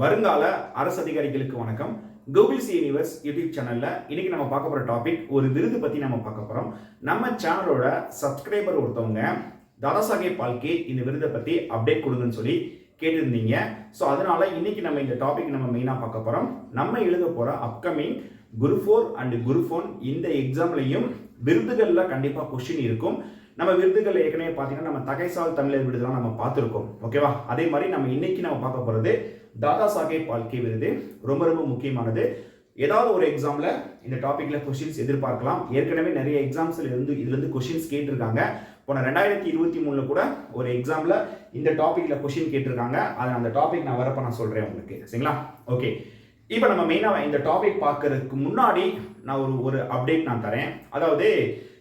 வருங்கால அரசு அதிகாரிகளுக்கு வணக்கம். கூகுள் சி யூனிவர்ஸ் யூடியூப் சேனல்ல இன்னைக்கு நம்ம பார்க்க போற டாபிக் ஒரு விருது பத்தி நம்ம பார்க்க போறோம். நம்ம சேனலோட சப்ஸ்கிரைபர் ஒருத்தவங்க தாதாசாஹேப் பால்கே இந்த விருதை பத்தி அப்டேட் கொடுங்கன்னு சொல்லி கேட்டிருந்தீங்க. ஸோ அதனால இன்னைக்கு நம்ம இந்த டாபிக் நம்ம மெயினாக பார்க்க போறோம். நம்ம எழுத போற upcoming group four and group four இந்த எக்ஸாம்லையும் விருதுகளில் கண்டிப்பாக கொஸ்டின் இருக்கும். நம்ம விருதுகள் ஏற்கனவே பார்த்தீங்கன்னா நம்ம தகைசால் தமிழர் விருதுலாம் நம்ம பார்த்துருக்கோம். ஓகேவா அதே மாதிரி நம்ம இன்னைக்கு நம்ம பார்க்க போகிறது தாதா சாஹேப் பால்கே விருது. ரொம்ப ரொம்ப முக்கியமானது. ஏதாவது ஒரு எக்ஸாமில் இந்த டாப்பிக்கில் கொஷின்ஸ் எதிர்பார்க்கலாம். ஏற்கனவே நிறைய எக்ஸாம்ஸில் இருந்து இதுலேருந்து கொஷின்ஸ் கேட்டிருக்காங்க. போன ரெண்டாயிரத்தி இருபத்தி மூணில் கூட ஒரு எக்ஸாமில் இந்த டாப்பிக்கில் கொஷின் கேட்டிருக்காங்க. அதை அந்த டாபிக் நான் வரப்போ நான் சொல்கிறேன் உங்களுக்கு. சரிங்களா? ஓகே இப்போ நம்ம மெயினாக இந்த டாபிக் பார்க்கறதுக்கு முன்னாடி நான் ஒரு ஒரு அப்டேட் நான் தரேன். அதாவது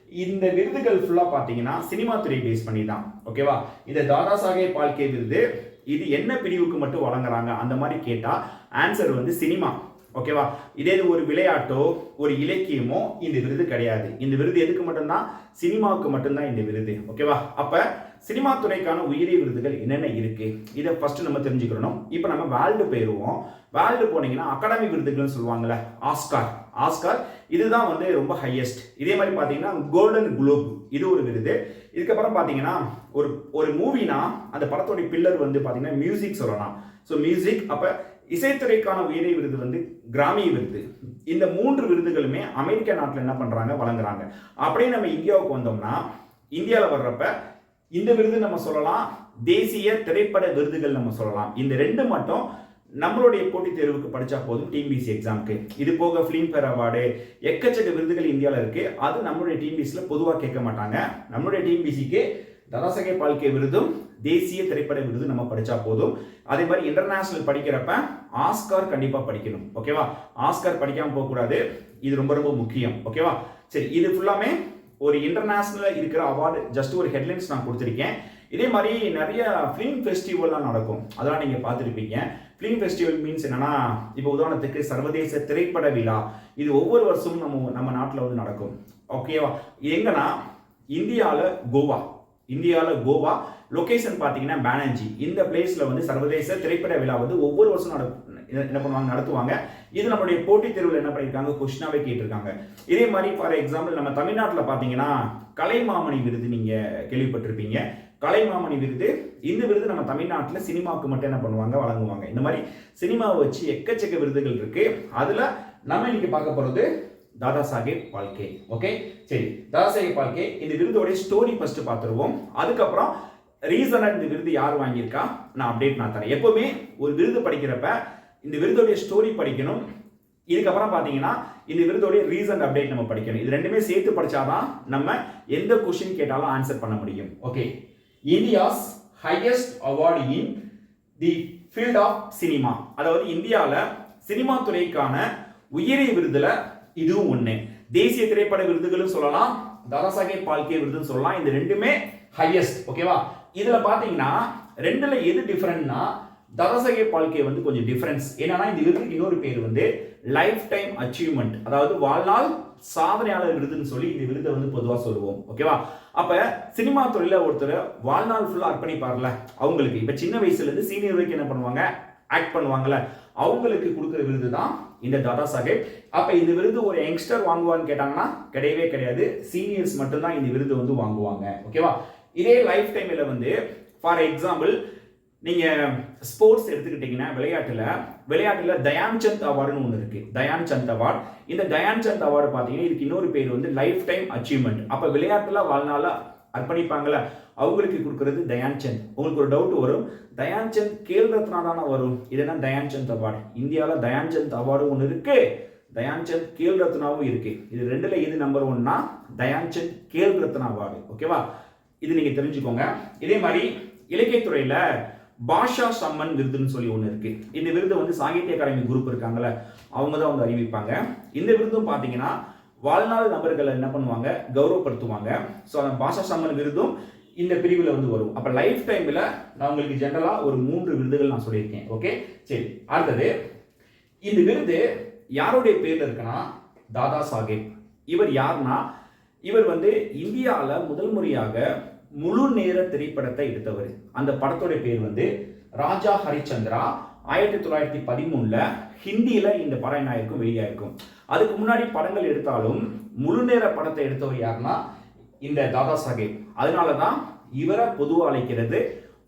இந்த விருதுகள் ஃபுல்லாக பார்த்தீங்கன்னா சினிமா துறை பேஸ் பண்ணி தான். ஓகேவா இந்த தாதா சாஹேப் பால்கே விருது. இது என்ன பிரிவுக்கு மட்டும் வழங்குறாங்க? அந்த மாதிரி கேட்டால் ஆன்சர் வந்து சினிமா ஓகேவா இதே இது ஒரு விளையாட்டோ ஒரு இலக்கியமோ இந்த விருது கிடையாது. இந்த விருது எதுக்கு மட்டும்தான்? சினிமாவுக்கு மட்டும்தான் இந்த விருது. ஓகேவா அப்போ சினிமா துறைக்கான உயிரி விருதுகள் என்னென்ன இருக்கு? இதை ஃபர்ஸ்ட் நம்ம தெரிஞ்சுக்கணும். இப்போ நம்ம வேர்ல்டு போயிடுவோம் வேர்ல்டு போனீங்கன்னா அகாடமி விருதுகள்னு சொல்லுவாங்கல்ல ஆஸ்கார் ஆஸ்கார். இதுதான் வந்து ரொம்ப ஹையஸ்ட் இதே மாதிரி பார்த்தீங்கன்னா கோல்டன் குளோப் இது ஒரு விருது. இதுக்கப்புறம் பார்த்தீங்கன்னா ஒரு ஒரு மூவினா அந்த படத்தோட பில்லர் வந்து பார்த்தீங்கன்னா மியூசிக் சொல்லலாம். ஸோ மியூசிக் அப்போ இசைத்துறைக்கான உயரிய விருது வந்து கிராமி விருது. இந்த மூன்று விருதுகளுமே அமெரிக்க நாட்டில் என்ன பண்ணுறாங்க வழங்குறாங்க. அப்படியே நம்ம இந்தியாவுக்கு வந்தோம்னா இந்தியாவில் வர்றப்ப இந்த விருது நம்ம சொல்லலாம். தேசிய திரைப்பட விருதுகள் நம்ம சொல்லலாம். இந்த ரெண்டு மட்டும் நம்மளுடைய போட்டித் தேர்வுக்கு படித்தா போதும் டிபிசி எக்ஸாமுக்கு இது போக ஃபிலிம்ஃபேர் அவார்டு எக்கச்சக்க விருதுகள் இந்தியாவில் இருக்குது அது நம்மளுடைய டிபிசியில் பொதுவாக கேட்க மாட்டாங்க. நம்மளுடைய டிபிசிக்கு தராசகை பால்கே விருதும் தேசிய திரைப்பட விருது நம்ம படித்தா போதும். அதே மாதிரி இன்டர்நேஷ்னல் படிக்கிறப்ப ஆஸ்கார் கண்டிப்பாக படிக்கணும். ஓகேவா ஆஸ்கார் படிக்காமல் போகக்கூடாது இது ரொம்ப ரொம்ப முக்கியம். ஓகேவா சரி இது ஃபுல்லாமே ஒரு இன்டர்நேஷ்னலில் இருக்கிற அவார்டு ஜஸ்ட் ஒரு ஹெட்லைன்ஸ் நான் கொடுத்துருக்கேன். இதே மாதிரி நிறைய ஃபிலிம் ஃபெஸ்டிவல்லாம் நடக்கும். அதெல்லாம் நீங்கள் பார்த்துருப்பீங்க. ஃபிலிம் ஃபெஸ்டிவல் மீன்ஸ் என்னன்னா இப்போ உதாரணத்துக்கு சர்வதேச திரைப்பட விழா. இது ஒவ்வொரு வருஷமும் நம்ம நம்ம நாட்டில் வந்து நடக்கும். ஓகேவா எங்கன்னா இந்தியாவில் கோவா. இந்தியாவில் கோவா. லொகேஷன் பார்த்தீங்கன்னா பேனர்ஜி இந்த பிளேஸில் வந்து சர்வதேச திரைப்பட விழா வந்து ஒவ்வொரு வருஷம் நட என்ன பண்ணுவாங்க நடத்துவாங்க. இது நம்மளுடைய போட்டித் தேர்வில் என்ன பண்ணியிருக்காங்க கொஸ்டினாவே கேட்டிருக்காங்க. இதே மாதிரி ஃபார் எக்ஸாம்பிள் நம்ம தமிழ்நாட்டில் பார்த்தீங்கன்னா கலைமாமணி விருது நீங்கள் கேள்விப்பட்டிருப்பீங்க. கலைமாமணி விருது இந்த விருது நம்ம தமிழ்நாட்டில் சினிமாவுக்கு மட்டும் என்ன பண்ணுவாங்க? வழங்குவாங்க. இந்த மாதிரி சினிமாவை வச்சு எக்கச்சக்க விருதுகள் இருக்கு. அதில் நம்ம இன்னைக்கு பார்க்க போகிறது தாதா சாஹேப் பால்கே ஓகே? சரி தாதா சாஹேப் பால்கே இந்த விருதோடைய ஸ்டோரி ஃபர்ஸ்ட் பார்த்துருவோம். அதுக்கப்புறம் ரீசனாக இந்த விருது யார் வாங்கியிருக்கா? நான் அப்டேட் நான் தரேன். எப்பவுமே ஒரு விருது படிக்கிறப்ப இந்த விருதோடைய ஸ்டோரி படிக்கணும். இதுக்கப்புறம் பார்த்தீங்கன்னா இந்த விருதோடைய ரீசன் அப்டேட் நம்ம படிக்கணும். இது ரெண்டுமே சேர்த்து படித்தாதான் நம்ம எந்த கொஷின் கேட்டாலும் ஆன்சர் பண்ண முடியும். Okay? India's highest award in the field of cinema அதாவது இந்தியாவில் சினிமா துறைக்கான உயரிய விருதுல இதுவும் ஒன்று தேசிய திரைப்பட விருதுகளும் சொல்லலாம் தாதாசாஹேப் பால்கே விருதுன்னு சொல்லலாம் இந்த ரெண்டுமே ஹையஸ்ட் ஓகேவா இதில் பார்த்தீங்கன்னா ரெண்டில் எது டிஃப்ரெண்ட்னா தாதாசாஹேப் பால்கே வந்து கொஞ்சம் டிஃப்ரென்ஸ் என்னன்னா இந்த விருதுக்கு இன்னொரு பேர் வந்து லைஃப் டைம் அச்சீவ்மெண்ட் அதாவது வாழ்நாள் சாதனையாளர் விருதுன்னு சொல்லி இந்த விருதை வந்து பொதுவாக சொல்லுவோம். ஓகேவா அப்போ சினிமா தொழில ஒருத்தர் வாழ்நாள் ஃபுல்லாக அர்ப்பணிப்பார்ல. அவங்களுக்கு இப்போ சின்ன வயசுலேருந்து சீனியர் வரைக்கும் என்ன பண்ணுவாங்க? ஆக்ட் பண்ணுவாங்கல்ல. அவங்களுக்கு கொடுக்குற விருது தான் இந்த தாதா சாஹேப் அப்போ இந்த விருது ஒரு யங்ஸ்டர் வாங்குவான்னு கேட்டாங்கன்னா கிடையவே கிடையாது. சீனியர்ஸ் மட்டும்தான் இந்த விருது வந்து வாங்குவாங்க. ஓகேவா இதே லைஃப் டைமில் வந்து ஃபார் எக்ஸாம்பிள் நீங்க ஸ்போர்ட்ஸ் எடுத்துக்கிட்டீங்கன்னா விளையாட்டுல விளையாட்டுல தயான் சந்த் அவார்டுன்னு ஒன்று இருக்கு. தயான் சந்த் அவார்டு இந்த தயான் சந்த் அவார்டு பார்த்தீங்கன்னா இதுக்கு இன்னொரு பேர் வந்து லைஃப் டைம் அச்சீவ்மெண்ட் அப்ப விளையாட்டுல வாழ்நாள அர்ப்பணிப்பாங்கள அவங்களுக்கு கொடுக்கறது தயான் சந்த் உங்களுக்கு ஒரு டவுட் வரும். தயான் சந்த் கேல் ரத்னா தானே வரும். இது தயான் சந்த் அவார்டு இந்தியாவில் தயான் சந்த் அவார்டு ஒன்று இருக்கு. தயான் சந்த் கேல் ரத்னாவும் இருக்கு. இது ரெண்டுல எது நம்பர் ஒன்னா தயான் சந்த் கேல் ரத்னா அவார்டு ஓகேவா இது நீங்க தெரிஞ்சுக்கோங்க. இதே மாதிரி இலக்கியத்துறையில் பாஷா சம்மன் விருதுன்னு சொல்லி ஒன்று இருக்கு. இந்த விருது வந்து சாகித்ய அகாடமி குரூப் இருக்காங்கல்ல அவங்க தான் வந்து அறிவிப்பாங்க. இந்த விருதும் பார்த்தீங்கன்னா வாழ்நாள் நபர்களை என்ன பண்ணுவாங்க? கௌரவப்படுத்துவாங்க. ஸோ அந்த பாஷா சம்மன் விருதும் இந்த பிரிவில் வந்து வரும். அப்போ லைஃப் டைமில் நான் உங்களுக்கு ஜென்ரலாக ஒரு மூன்று விருதுகள் நான் சொல்லியிருக்கேன். ஓகே சரி அடுத்தது இந்த விருது யாருடைய பேரில் இருக்குன்னா தாதா சாஹேப். இவர் யாருன்னா இவர் வந்து இந்தியாவில் முதல் முறையாக முழு நேர திரைப்படத்தை எடுத்தவர். அந்த படத்துடைய பேர் வந்து ராஜா ஹரிச்சந்திரா. ஆயிரத்தி தொள்ளாயிரத்தி பதிமூணில் ஹிந்தியில் இந்த படம் என்ன ஆயிருக்கும் வெளியாயிருக்கும். அதுக்கு முன்னாடி படங்கள் எடுத்தாலும் முழு நேர படத்தை எடுத்தவர் யாருன்னா இந்த தாதா சாஹேப். அதனால தான் இவரை பொதுவாக அழைக்கிறது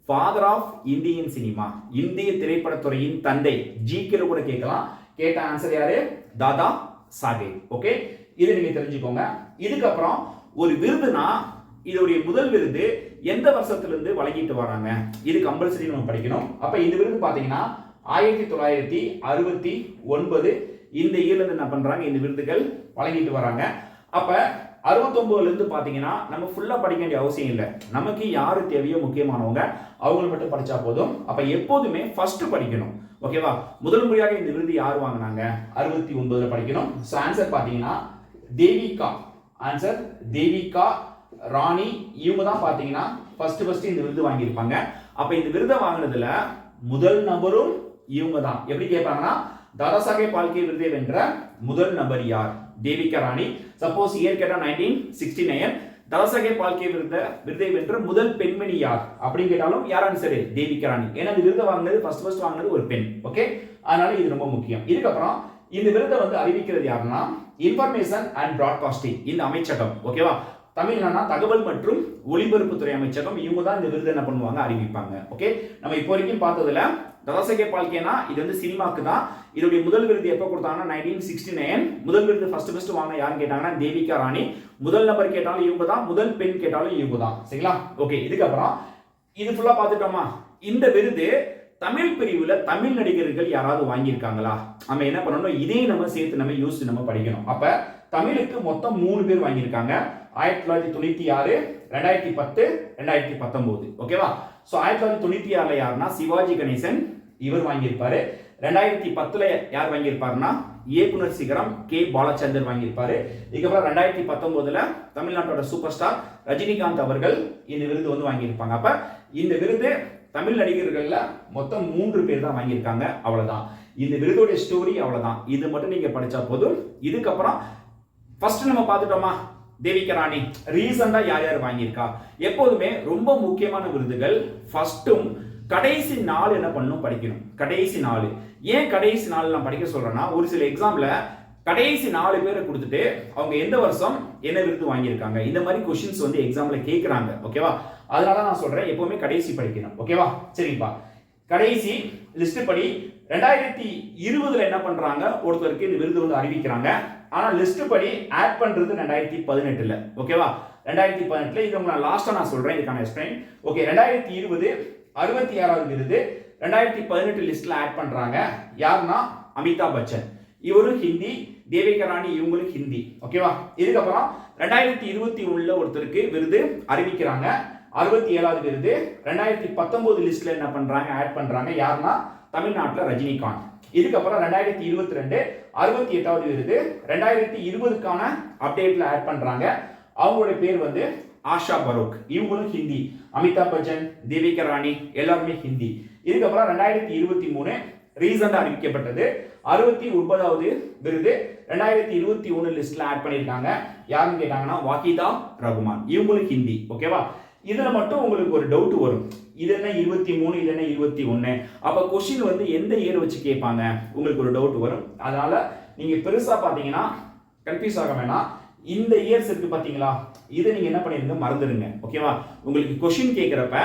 ஃபாதர் ஆஃப் இந்தியன் சினிமா இந்திய திரைப்படத்துறையின் தந்தை. ஜிகேல கூட கேட்கலாம். கேட்ட ஆன்சர் யாரு? தாதா சாஹேப். ஓகே இது நீங்கள் தெரிஞ்சுக்கோங்க. இதுக்கப்புறம் ஒரு விருதுனா இதோடைய முதல் விருது எந்த வருஷத்துலேருந்து வழங்கிட்டு வராங்க? இது கம்பல்சரி நம்ம படிக்கணும். அப்போ இந்த விருது பார்த்தீங்கன்னா ஆயிரத்தி தொள்ளாயிரத்தி அறுபத்தி ஒன்பது இந்த இயர்ல என்ன பண்ணுறாங்க இந்த விருதுகள் வழங்கிட்டு வராங்க. அப்போ அறுபத்தொம்போதுலேருந்து பார்த்தீங்கன்னா நம்ம ஃபுல்லாக படிக்க வேண்டிய அவசியம் இல்லை. நமக்கு யார் தேவையோ முக்கியமானவங்க அவங்கள மட்டும் படித்தா போதும். அப்போ எப்போதுமே ஃபஸ்ட்டு படிக்கணும். ஓகேவா முதல் முறையாக இந்த விருது யார் வாங்கினாங்க? அறுபத்தி ஒன்பதில் படிக்கணும். ஸோ ஆன்சர் பார்த்தீங்கன்னா தேவிகா. ஆன்சர் தேவிகா ராணி இவங்க தான் பார்த்தீங்கன்னா ஃபர்ஸ்ட் ஃபர்ஸ்ட் இந்த விருது வாங்கியிருப்பாங்க. அப்போ இந்த விருதை வாங்கினதுல முதல் நபரும் இவங்க தான் எப்படி கேட்பாங்கன்னா தாதாசாகே பால்கே விருதை வென்ற முதல் நபர் யார்? தேவிகா ராணி. சப்போஸ் இயர் கேட்டால் nineteen sixty nine Dadasaheb Phalke விருத விருதை வென்ற முதல் பெண்மணி யார்? அப்படின்னு கேட்டாலும் யாரான்னு சரி தேவிகா ராணி. ஏன்னா இந்த விருதை வாங்கினது ஃபர்ஸ்ட் ஃபர்ஸ்ட் வாங்கினது ஒரு பெண். ஓகே அதனால இது ரொம்ப முக்கியம். இதுக்கப்புறம் இந்த விருதை வந்து அறிவிக்கிறது யாருன்னா இன்ஃபர்மேஷன் அண்ட் ப்ராட்காஸ்டிங் இந்த அமைச்சகம். ஓகேவா தமிழ்னா தகவல் மற்றும் ஒலிபரப்புத்துறை அமைச்சகம். இவங்க தான் இந்த விருது என்ன பண்ணுவாங்க? அறிவிப்பாங்க. ஓகே நம்ம இப்போ வரைக்கும் பார்த்ததுல ததாசகே பால்கேனா இது வந்து சினிமாக்கு தான். இதோடைய முதல் விருது எப்போ கொடுத்தாங்கன்னா நைன்டீன் சிக்ஸ்டி நைன் முதல் விருது ஃபர்ஸ்ட் ஃபர்ஸ்ட் வாங்க யாருன்னு கேட்டாங்கன்னா தேவிகா ராணி. முதல் நபர் கேட்டாலும் இவங்க தான். முதல் பெண் கேட்டாலும் இவங்க தான். சரிங்களா? ஓகே இதுக்கப்புறம் இது ஃபுல்லாக பார்த்துட்டோமா? இந்த விருது தமிழ் பிரிவில் தமிழ் நடிகர்கள் யாராவது வாங்கியிருக்காங்களா? நம்ம என்ன பண்ணணும்? இதே நம்ம சேர்த்து நம்ம யூஸ் நம்ம படிக்கணும். அப்போ தமிழுக்கு மொத்தம் மூணு பேர் வாங்கியிருக்காங்க. ஆயிரத்தி தொள்ளாயிரத்தி தொண்ணூற்றி ஆறு ரெண்டாயிரத்தி பத்து ரெண்டாயிரத்தி பத்தொம்போது ஓகேவா ஸோ ஆயிரத்தி தொள்ளாயிரத்தி தொண்ணூற்றி ஆறில் யாருன்னா சிவாஜி கணேசன் இவர் வாங்கியிருப்பாரு. ரெண்டாயிரத்தி பத்தில் யார் வாங்கியிருப்பாருன்னா இயக்குனர் சிகரம் கே. பாலச்சந்தர் வாங்கியிருப்பாரு. இதுக்கப்புறம் ரெண்டாயிரத்தி பத்தொன்பதுல தமிழ்நாட்டோட சூப்பர் ஸ்டார் ரஜினிகாந்த் அவர்கள் இந்த விருது வந்து வாங்கியிருப்பாங்க. அப்ப இந்த விருது தமிழ் நடிகர்கள்ல மொத்தம் மூன்று பேர் தான் வாங்கியிருக்காங்க. அவ்வளவுதான். இந்த விருதோடைய ஸ்டோரி அவ்வளவுதான். இது மட்டும் நீங்க படிச்சா போதும். இதுக்கப்புறம் ஃபர்ஸ்ட் நம்ம பார்த்துட்டோமா? தேவிகா ராணி. ரீசெண்டாக யார் யார் வாங்கியிருக்கா? எப்போதுமே ரொம்ப முக்கியமான விருதுகள். ஃபர்ஸ்ட்டும் கடைசி நாள் என்ன பண்ணணும் படிக்கணும். கடைசி நாள். ஏன் கடைசி நாள் நான் படிக்க சொல்கிறேன்னா ஒரு சில எக்ஸாமில் கடைசி நாலு பேரை கொடுத்துட்டு அவங்க எந்த வருஷம் என்ன விருது வாங்கியிருக்காங்க? இந்த மாதிரி கொஷின்ஸ் வந்து எக்ஸாம்ல கேட்குறாங்க ஓகேவா அதனால நான் சொல்றேன் எப்பவுமே கடைசி படிக்கணும். ஓகேவா சரிப்பா. கடைசி லிஸ்ட் படி ரெண்டாயிரத்தி இருபதுல என்ன பண்றாங்க? ஒருத்தருக்கு இந்த விருது வந்து அறிவிக்கிறாங்க. ஆனால் லிஸ்ட் படி ஆட் பண்ணுறது ரெண்டாயிரத்தி பதினெட்டில். ஓகேவா ரெண்டாயிரத்தி பதினெட்டில் இது நான் லாஸ்ட்டாக நான் சொல்கிறேன் இதுக்கான எக்ஸ்பிளைன் ஓகே ரெண்டாயிரத்தி இருபது அறுபத்தி ஆறாவது விருது ரெண்டாயிரத்தி பதினெட்டு லிஸ்ட்டில் ஆட் பண்ணுறாங்க யாருன்னா? அமிதாப் பச்சன். இவரும் ஹிந்தி தேவிகா ராணி இவங்களும் ஹிந்தி. ஓகேவா இதுக்கப்புறம் ரெண்டாயிரத்தி இருபத்தி ஒன்றில் ஒருத்தருக்கு விருது அறிவிக்கிறாங்க. அறுபத்தி ஏழாவது விருது ரெண்டாயிரத்தி பத்தொம்போது லிஸ்ட்டில் என்ன பண்ணுறாங்க ஆட் பண்ணுறாங்க யாருன்னா? தமிழ்நாட்டில் ரஜினிகாந்த். இதுக்கப்புறம் ரெண்டாயிரத்தி இருபத்தி ரெண்டு அறுபத்தி எட்டாவது விருது ரெண்டாயிரத்தி இருபதுக்கான அப்டேட்ல ஆட் பண்றாங்க. அவங்களுடைய பேர் வந்து ஆஷா பரோக். இவங்களும் ஹிந்தி. அமிதாப் பச்சன் தேவிகா ராணி எல்லாருமே ஹிந்தி. இதுக்கப்புறம் ரெண்டாயிரத்தி இருபத்தி மூணு ரீசெண்டாக அறிவிக்கப்பட்டது. அறுபத்தி ஒன்பதாவது விருது ரெண்டாயிரத்தி இருபத்தி ஒன்று லிஸ்ட்ல ஆட் பண்ணியிருக்காங்க. யாருன்னு கேட்டாங்கன்னா வாக்கிதா ரகுமான். இவங்களும் ஹிந்தி. ஓகேவா இதில் மட்டும் உங்களுக்கு ஒரு டவுட் வரும். இது என்ன இருபத்தி மூணு இது என்ன இருபத்தி ஒன்று அப்போ கொஷின் வந்து எந்த இயர் வச்சு கேட்பாங்க? உங்களுக்கு ஒரு டவுட் வரும். அதனால நீங்கள் பெருசாக பார்த்தீங்கன்னா கன்ஃபியூஸ் ஆக வேணாம். இந்த இயர்ஸ் இருக்கு பார்த்தீங்களா? இதை நீங்கள் என்ன பண்ணிருங்க மறந்துடுங்க ஓகேவா உங்களுக்கு கொஷின் கேட்குறப்ப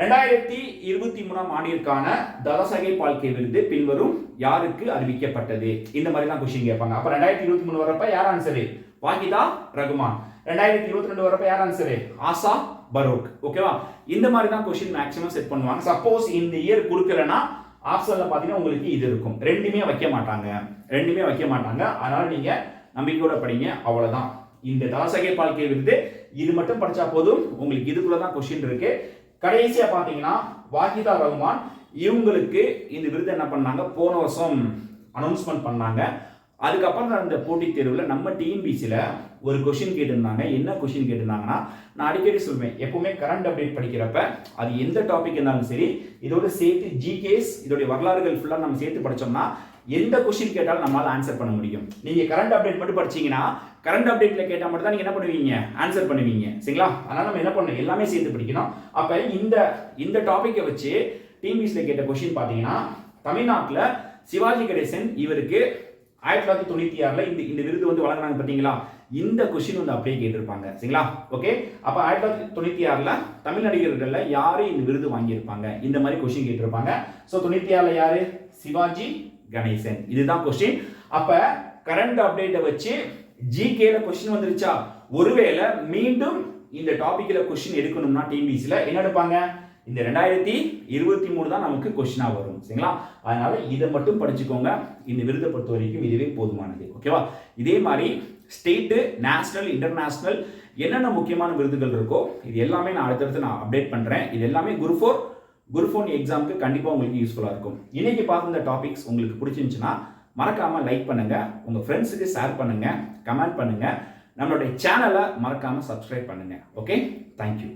ரெண்டாயிரத்தி இருபத்தி மூணாம் ஆண்டிற்கான தலசகை பால்கை விருது பின்வரும் யாருக்கு அறிவிக்கப்பட்டது? இந்த மாதிரி தான் கொஷின் கேட்பாங்க. அப்போ ரெண்டாயிரத்தி இருபத்தி மூணு வரப்ப யார் ஆன்சரு வாகிதா ரகுமான். ரெண்டாயிரத்தி இருபத்தி ரெண்டு வரப்ப யார் ஆன்சரு ஆசா பரோக் ஓகேவா இந்த மாதிரி தான் கொஸ்டின் மேக்ஸிமம் செட் பண்ணுவாங்க. சப்போஸ் இந்த இயர் கொடுக்கலன்னா ஆப்ஷன்ல பார்த்தீங்கன்னா உங்களுக்கு இது இருக்கும். ரெண்டுமே வைக்க மாட்டாங்க. ரெண்டுமே வைக்க மாட்டாங்க. அதனால நீங்க நம்பிக்கையோட படிங்க. அவ்வளோதான் இந்த தாசகை பால்கே விருது இது மட்டும் படிச்சா போதும். உங்களுக்கு இதுக்குள்ள தான் கொஸ்டின் இருக்கு. கடைசியா பார்த்தீங்கன்னா வாகிதா ரகுமான் இவங்களுக்கு இந்த விருது என்ன பண்ணாங்க? போன வருஷம் அனௌன்ஸ்மெண்ட் பண்ணாங்க. அதுக்கப்புறம் அந்த போட்டித் தேர்வில் நம்ம டிஎன்பிசியில் ஒரு கொஷின் கேட்டிருந்தாங்க. என்ன கொஷின் கேட்டிருந்தாங்கன்னா நான் அடிக்கடி சொல்வேன் எப்போவுமே கரண்ட் அப்டேட் படிக்கிறப்ப அது எந்த டாபிக் இருந்தாலும் சரி இதோட சேர்த்து ஜிகேஸ் இதோடைய வரலாறுகள் ஃபுல்லாக நம்ம சேர்த்து படிச்சோம்னா எந்த கொஷின் கேட்டாலும் நம்மளால் ஆன்சர் பண்ண முடியும். நீங்கள் கரண்ட் அப்டேட் மட்டும் படிச்சீங்கன்னா கரண்ட் அப்டேட்ல கேட்டால் மட்டும் தான் நீங்கள் என்ன பண்ணுவீங்க? ஆன்சர் பண்ணுவீங்க. சரிங்களா? அதனால் நம்ம என்ன பண்ணணும்? எல்லாமே சேர்த்து படிக்கணும். அப்போ இந்த இந்த டாப்பிக்கை வச்சு டிஎன்பிசியில் கேட்ட கொஷின் பார்த்தீங்கன்னா தமிழ்நாட்டில் சிவாஜி கணேசன் இவருக்கு ஆயிரத்தி தொள்ளாயிரத்தி தொண்ணூற்றி ஆறில் இந்த இந்த விருது வந்து வழங்குறாங்க பார்த்தீங்களா இந்த கொஷின் வந்து அப்படியே கேட்டிருப்பாங்க. சரிங்களா? ஓகே அப்போ ஆயிரத்தி தொள்ளாயிரத்தி தொண்ணூற்றி ஆறில் தமிழ் நடிகர்களில் யார் இந்த விருது வாங்கியிருப்பாங்க? இந்த மாதிரி கொஷின் கேட்டிருப்பாங்க. ஸோ தொண்ணூற்றி ஆறில் யார்? சிவாஜி கணேசன். இதுதான் கொஸ்டின் அப்போ கரண்ட் அப்டேட்டை வச்சு ஜிகேல கொஸ்டின் வந்துருச்சா? ஒருவேளை மீண்டும் இந்த டாபிக்ல கொஸ்டின் எடுக்கணும்னா டிபிசில என்ன எடுப்பாங்க? இந்த ரெண்டாயிரத்தி இருபத்தி மூணு தான் நமக்கு கொஸ்டினாக வரும் சரிங்களா? அதனால இதை மட்டும் படிச்சுக்கோங்க. இந்த விருதை பொறுத்த வரைக்கும் இதுவே போதுமானது ஓகேவா? இதே மாதிரி ஸ்டேட்டு நேஷ்னல் இன்டர்நேஷ்னல் என்னென்ன முக்கியமான விருதுகள் இருக்கோ இது எல்லாமே நான் அடுத்தடுத்து நான் அப்டேட் பண்ணுறேன் இது எல்லாமே குரு ஃபோர் குரு ஃபோன் எக்ஸாமுக்கு கண்டிப்பாக உங்களுக்கு யூஸ்ஃபுல்லாக இருக்கும். இன்றைக்கி பார்த்த டாபிக்ஸ் உங்களுக்கு பிடிச்சிருந்துச்சுன்னா மறக்காமல் லைக் பண்ணுங்கள் உங்கள் ஃப்ரெண்ட்ஸுக்கு ஷேர் பண்ணுங்கள் கமெண்ட் பண்ணுங்கள் நம்மளுடைய சேனலை மறக்காமல் சப்ஸ்கிரைப் பண்ணுங்கள் ஓகே தேங்க்யூ